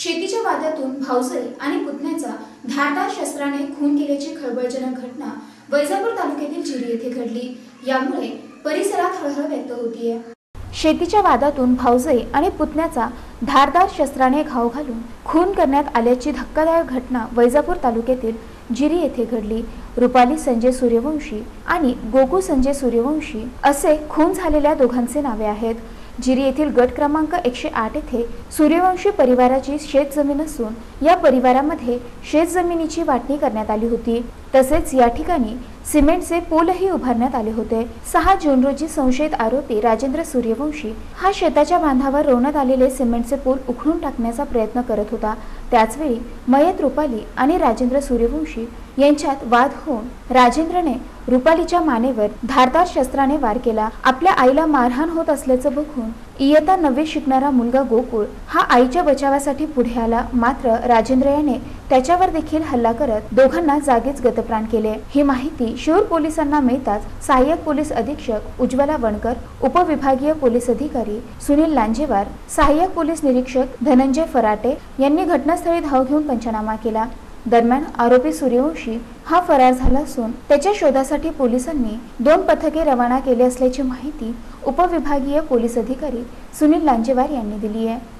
शेतीच्या वादातून भाऊजाई आणि पुतण्याचा धारदार शस्त्राने खून केल्याची खळबळजनक घटना वैजापूर तालुक्यातील जिरी येथे घडली. यामुळे परिसरात हळहळ व्यक्त होतीये. शेतीच्या वादातून भाऊजाई आणि पुतण्याचा धारदार शस्त्राने घाव घालून खून करण्यात आल्याची धक्कादायक घटना वैजापूर तालुक्यातील जिरी येथे घडली. रुपाली संजय सूर्यवंशी आणि गोकू संजय सूर्यवंशी असे खून झालेल्या दोघांचे नावे आहेत. जिरी येथील गट क्रमांक एकशे आठ येथे सूर्यवंशी परिवाराची शेतजमीन असून या परिवारामध्ये शेतजमिनीची वाटणी करण्यात आली होती. तसेच या ठिकाणी सिमेंटचे पूलही उभारण्यात आले होते. सहा जून रोजी संशयित आरोपी राजेंद्र सूर्यवंशी हा शेताच्या बांधावर रोवण्यात आलेले सिमेंटचे पूल उखडून टाकण्याचा प्रयत्न करत होता. त्याचवेळी मयत रुपाली आणि राजेंद्र सूर्यवंशी यांच्यात वाद होऊन राजेंद्रने रुपालीच्या मानेवर धारदार शस्त्राने वार केला. आपल्या आईला मारहाण होत असल्याचं बघून इयता नववी शिकणारा मुलगा गोकुळ हा आईच्या बचावासाठी पुढे आला. मात्र राजेंद्र याने त्याच्यावर देखील हल्ला करत दोघांना जागीच गतप्राण केले. ही माहिती शिरूर पोलिसांना मिळताच सहाय्यक पोलीस अधीक्षक उज्ज्वला वणकर उपविभागीय पोलीस अधिकारी सुनील लांजेवार सहाय्यक पोलीस निरीक्षक धनंजय फराटे यांनी घटनास्थळी धाव घेऊन पंचनामा केला. दरम्यान आरोपी सूर्यवंशी हा फरार झाला असून त्याच्या शोधासाठी पोलिसांनी दोन पथके रवाना केले असल्याची माहिती उपविभागीय पोलीस अधिकारी सुनील लांजेवार यांनी दिली आहे.